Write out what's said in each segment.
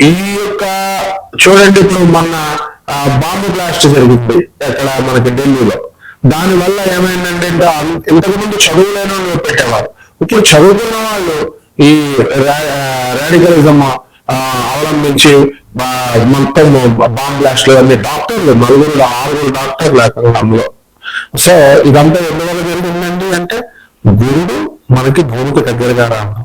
ఈ యొక్క చూడండి ఇప్పుడు మొన్న బాంబు బ్లాస్ట్ జరిగింది ఎక్కడ మనకి ఢిల్లీలో. దాని వల్ల ఏమైందంటే ఇంతకు ముందు చదువులేని వాళ్ళు పెట్టేవారు. ఇప్పుడు చదువుకున్న వాళ్ళు ఈ రాడికలిజం అవలంబించి బా- మొత్తం బాంబ్ బ్లాస్ట్లు అన్ని డాక్టర్లు నలుగురు ఆరుగురు డాక్టర్లు అక్కడ అందులో సో ఇదంతా ఎందువల్ల జరిగిందండి అంటే గురుడు మనకి భూమికి దగ్గరగా రావడం.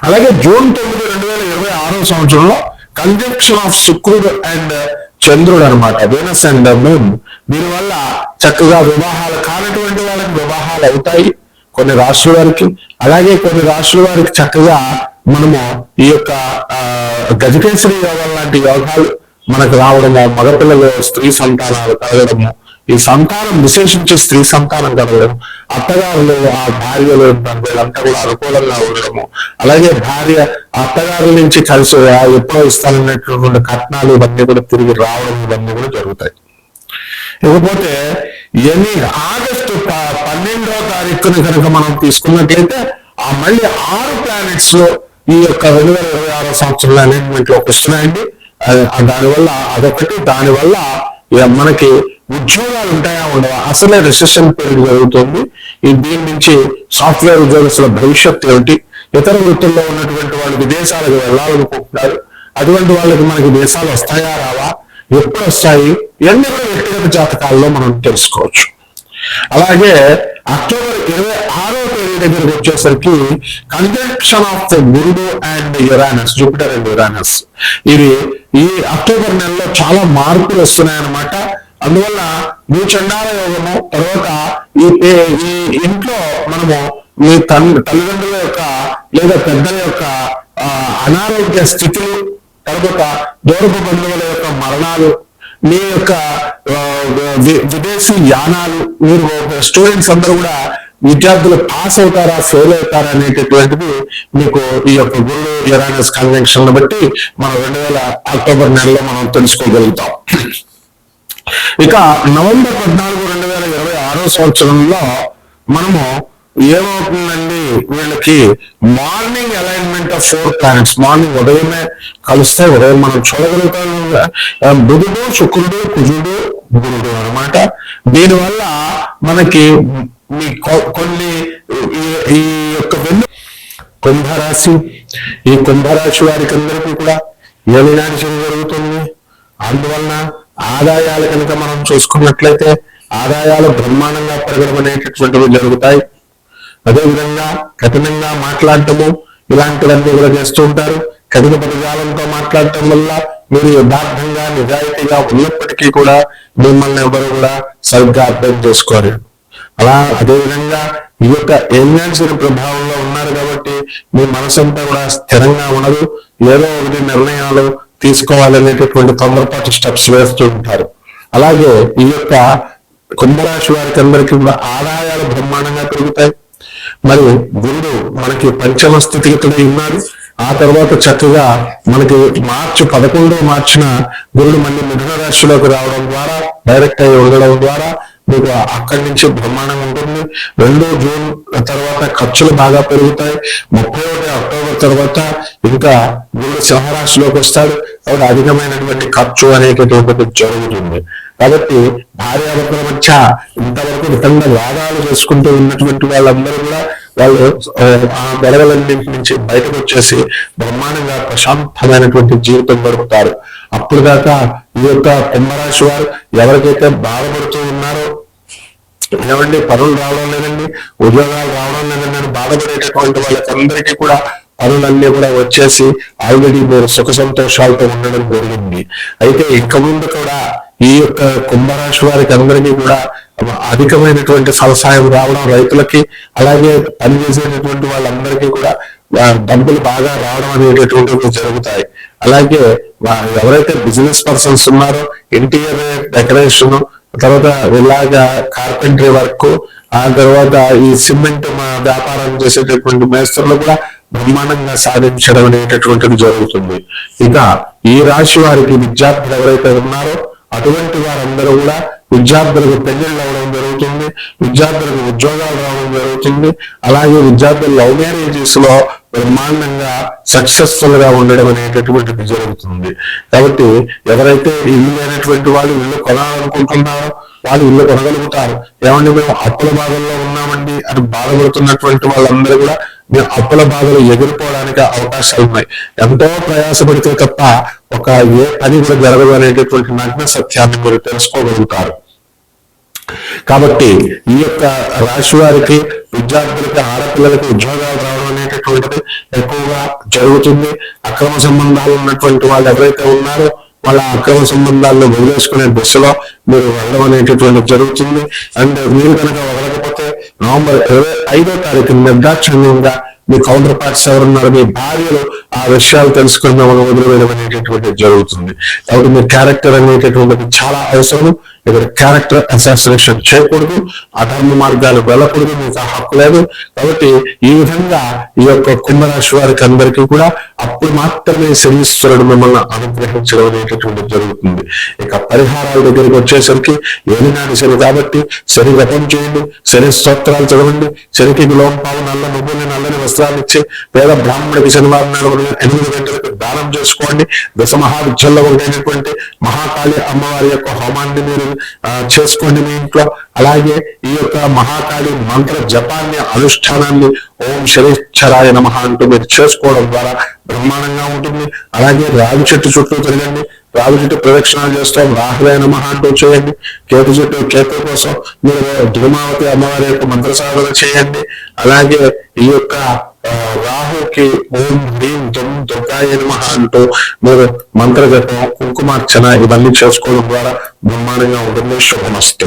అలాగే జూన్ తొమ్మిది రెండు వేల ఇరవై ఆరో సంవత్సరంలో కంజంక్షన్ ఆఫ్ శుక్రుడు అండ్ చంద్రుడు అనమాట వీనస్ అండ్ మూన్ దీనివల్ల చక్కగా వివాహాలు కానటువంటి వాళ్ళకి వివాహాలు అవుతాయి కొన్ని రాష్ట్రాల వారికి. అలాగే కొన్ని రాష్ట్రాల వారికి చక్కగా మనము ఈ యొక్క ఆ, యోగం లాంటి యోగాలు మనకు రావడము మగపిల్లలు స్త్రీ సంతానాలు కలగడము ఈ సంతానం విశేషించి స్త్రీ సంతానం కలగడం అత్తగారులు ఆ భార్యలు వీళ్ళంతా కూడా అనుకూలంగా ఉండడము. అలాగే భార్య అత్తగారుల నుంచి కలిసి ఎప్పుడో ఇస్తానన్నటువంటి కట్నాలు ఇవన్నీ కూడా తిరిగి రావడం ఇవన్నీ కూడా జరుగుతాయి. ఇకపోతే ఎన్ని ఆగస్టు ప- పన్నెండవ తారీఖుని కనుక మనం తీసుకున్నట్లయితే ఆ మళ్ళీ ఆరు ప్లానెట్స్లో ఈ యొక్క రెండు వేల ఇరవై ఆరో సంవత్సరంలో అలైన్మెంట్లోకి వస్తున్నాయండి దానివల్ల అదొకటి. దానివల్ల మనకి ఉద్యోగాలు ఉంటాయా ఉండవా? అసలే రిసెషన్ పీరియడ్ జరుగుతుంది. ఈ దీని నుంచి సాఫ్ట్వేర్ ఉద్యోగస్తుల భవిష్యత్తు ఏమిటి? ఇతర వృత్తుల్లో ఉన్నటువంటి వాళ్ళు విదేశాలకు వెళ్ళాలనుకుంటున్నారు. అటువంటి వాళ్ళకి మనకి దేశాలు వస్తాయా రావా? ఎప్పుడు వస్తాయి? ఇవన్నీ కూడా వ్యక్తిగత జాతకాల్లో మనం తెలుసుకోవచ్చు. అలాగే అక్టోబర్ ఇరవై ఆరో తేదీ దగ్గరకు వచ్చేసరికి కంజంక్షన్ ఆఫ్ ద గురుడు and Uranus Jupiter and Uranus ఇది ఈ అక్టోబర్ నెలలో చాలా మార్పులు వస్తున్నాయన్నమాట. అందువల్ల మీ చండాల యోగము తర్వాత ఈ ఈ ఇంట్లో మనము మీ తండ్రి తల్లిదండ్రుల యొక్క లేదా పెద్దల యొక్క ఆ, అనారోగ్య స్థితులు తర్వాత దూరపు బంధువుల యొక్క మరణాలు మీ యొక్క విదేశీ యానాలు మీరు స్టూడెంట్స్ అందరూ కూడా విద్యార్థులు పాస్ అవుతారా ఫెయిల్ అవుతారా అనేటటువంటిది మీకు ఈ యొక్క గురుడు యురానస్ కన్వెన్షన్ బట్టి మనం రెండు వేల అక్టోబర్ నెలలో మనం తెలుసుకోగలుగుతాం. ఇక నవంబర్ పద్నాలుగు రెండు వేల ఇరవై ఆరో సంవత్సరంలో మనము ఏమవుతుందండి? వీళ్ళకి morning alignment of four planets morning ఉదయమే కలిస్తే ఉదయం మనం చూడగలుగుతాం బుధుడు శుక్రుడు కుజుడు గురుడు అన్నమాట. దీనివల్ల మనకి మీ కొ- కొన్ని ఈ- ఈ యొక్క వెన్ను కుంభరాశి ఈ కుంభరాశి వారికి అందరికీ కూడా ఏలినాశం జరుగుతుంది? అందువలన ఆదాయాలు కనుక మనం చూసుకున్నట్లయితే ఆదాయాలు బ్రహ్మాండంగా పెరగడం అనేటటువంటివి జరుగుతాయి. అదేవిధంగా కఠినంగా మాట్లాడటము ఇలాంటివన్నీ కూడా చేస్తూ ఉంటారు. కఠిన పదజాలంతో మాట్లాడటం వల్ల మీరు యథార్థంగా నిజాయితీగా ఉన్నప్పటికీ కూడా మిమ్మల్ని ఎవరు కూడా సరిగ్గా అర్థం చేసుకోరు. అలా అదేవిధంగా ఈ యొక్క ఏలియన్సిన ప్రభావంలో ఉన్నారు కాబట్టి మీ మనసంతా కూడా స్థిరంగా ఉండదు. ఏదో ఒకటి నిర్ణయాలు తీసుకోవాలనేటటువంటి తొందరపాటు స్టెప్స్ వేస్తూ ఉంటారు. అలాగే ఈ యొక్క కుంభరాశి వారికి అందరికీ కూడా ఆదాయాలు బ్రహ్మాండంగా పెరుగుతాయి. మరి గురుడు మనకి పంచమ స్థితిగతుడై ఉన్నాడు. ఆ తర్వాత చక్కగా మనకి మార్చి పదకొండో మార్చిన గురుడు మళ్ళీ మిథున రాశిలోకి రావడం ద్వారా డైరెక్ట్ అయి ఉండడం ద్వారా మీకు అక్కడి నుంచి బ్రహ్మాండం ఉంటుంది. రెండో జూన్ తర్వాత ఖర్చులు బాగా పెరుగుతాయి. ముప్పై ఒకటి అక్టోబర్ తర్వాత ఇంకా గురుడు సింహరాశిలోకి వస్తాడు. కాబట్టి అధికమైనటువంటి ఖర్చు అనేటటువంటి జరుగుతుంది. కాబట్టి భార్యాభర్తల మధ్య ఇంతవరకు విధంగా వాదాలు చేసుకుంటూ ఉన్నటువంటి వాళ్ళందరూ కూడా వాళ్ళు ఆ, ఆ గొడవలన్నింటి నుంచి బయటకు వచ్చేసి బ్రహ్మాండంగా ప్రశాంతమైనటువంటి జీవితం గడుపుతారు. అప్పుడు దాకా ఈ యొక్క కుంభరాశి వారు ఎవరికైతే బాధపడుతూ ఉన్నారో ఏమండి పనులు రావడం లేదండి ఉద్యోగాలు రావడం లేదండి అని బాధపడేటటువంటి వాళ్ళకందరికీ కూడా పనులన్నీ కూడా వచ్చేసి ఆల్రెడీ మీరు సుఖ సంతోషాలతో ఉండడం జరిగింది. అయితే ఇక ముందు కూడా ఈ యొక్క కుంభరాశి వారికి అందరికీ కూడా అధికమైనటువంటి ఫలసాయం రావడం రైతులకి అలాగే పనిచేసేటటువంటి వాళ్ళందరికీ కూడా డబ్బులు బాగా రావడం అనేటటువంటివి జరుగుతాయి. అలాగే ఎవరైతే బిజినెస్ పర్సన్స్ ఉన్నారో ఇంటీరియర్ డెకరేషన్ తర్వాత ఇలాగా కార్పెంటరీ వర్క్ ఆ తర్వాత ఈ సిమెంట్ మా వ్యాపారం చేసేటటువంటి మేస్త్రులు కూడా బ్రహ్మాండంగా సాధించడం అనేటటువంటిది జరుగుతుంది. ఇక ఈ రాశి వారికి విద్యార్థులు ఎవరైతే ఉన్నారో అటువంటి వారందరూ కూడా విద్యార్థులకు పెళ్ళిళ్ళు అవ్వడం జరుగుతుంది విద్యార్థులకు ఉద్యోగాలు రావడం జరుగుతుంది. అలాగే విద్యార్థులు లవ్ మ్యారేజెస్లో బ్రహ్మాండంగా సక్సెస్ఫుల్గా ఉండడం అనేటటువంటిది జరుగుతుంది. కాబట్టి ఎవరైతే ఇల్లు లేనటువంటి వాళ్ళు ఇల్లు కొనాలనుకుంటున్నారో వాళ్ళు ఇల్లు కొనగలుగుతారు. ఏమంటే మేము అప్పుల బాధల్లో ఉన్నామండి అని బాధపడుతున్నటువంటి వాళ్ళందరూ కూడా మేము అప్పుల బాధలు ఎగిరిపోవడానికి అవకాశాలు ఉన్నాయి. ఎంతో ప్రయాసపడితే తప్ప ఒక ఏ పని కూడా జరగదు అనేటటువంటి నగ్న సత్యాన్ని మీరు తెలుసుకోగలుగుతారు. కాబట్టి ఈ యొక్క రాశి వారికి విద్యార్థులకి ఆడపిల్లలకి ఉద్యోగాలు రావడం అనేటటువంటిది ఎక్కువగా జరుగుతుంది. అక్రమ సంబంధాలు ఉన్నటువంటి వాళ్ళు ఎవరైతే ఉన్నారో వాళ్ళ అక్రమ సంబంధాలను వదిలేసుకునే దిశలో మీరు వెళ్ళడం అనేటటువంటి జరుగుతుంది. అండ్ మీరు కనుక వదలకపోతే నవంబర్ ఇరవై ఐదో తారీఖు నిర్దాక్షిణ్యంగా మీ కౌంటర్ పార్ట్స్ ఎవరున్నారు మీ భార్యలు ఆ విషయాలు తెలుసుకుని మిమ్మల్ని వదిలివేయడం అనేటటువంటిది జరుగుతుంది. కాబట్టి మీ క్యారెక్టర్ అనేటటువంటిది చాలా అవసరం. ఇక్కడ క్యారెక్టర్ అసాసినేషన్ చేయకూడదు అధర్మ మార్గాలు వెళ్ళకూడదు మీకు ఆ హక్కు లేదు. కాబట్టి ఈ విధంగా ఈ యొక్క కుంభరాశి వారికి అందరికీ కూడా అప్పుడు మాత్రమే శనీశ్వరుడు మిమ్మల్ని అనుగ్రహించడం అనేటటువంటి జరుగుతుంది. ఇక పరిహారాల దగ్గరికి వచ్చేసరికి ఏలినాడు శని కాబట్టి శని వ్రతం చేయండి శని స్తోత్రాలు చదవండి శనికి లోంపావు నల్ల నువ్వులను వస్త్రాలు ఇచ్చి పేద బ్రాహ్మణుడికి శనివారం నాడు ఎనిమిది గంటలకు దానం చేసుకోండి. దశ మహావిద్యల్లో మహాకాళి అమ్మవారి యొక్క హోమాన్ని మీరు చేసుకోండి మీ ఇంట్లో. అలాగే ఈ యొక్క మహాకాళి మంత్ర జపాన్ని అనుష్ఠానాన్ని ఓం శరీశ్వరాయ నమ అంటూ మీరు చేసుకోవడం ద్వారా బ్రహ్మాండంగా ఉంటుంది. అలాగే రావి చెట్టు చుట్టూ తిరగండి. రావి చుట్టూ ప్రదక్షిణాలు చేస్తాం. రాహులే నమ అంటూ చేయండి. కేతు చుట్టూ కేతు కోసం మీరు ధూమావతి అమ్మవారి యొక్క మంత్ర సాధన చేయండి. అలాగే ఈ యొక్క రాహుకి ఓం హ్రీం దుమ్ దుర్గాయ నమ అంటూ మీరు మంత్ర జపం కుంకుమార్చన ఇవన్నీ చేసుకోవడం ద్వారా బ్రహ్మాండంగా ఉంటుంది. శుభమస్తు.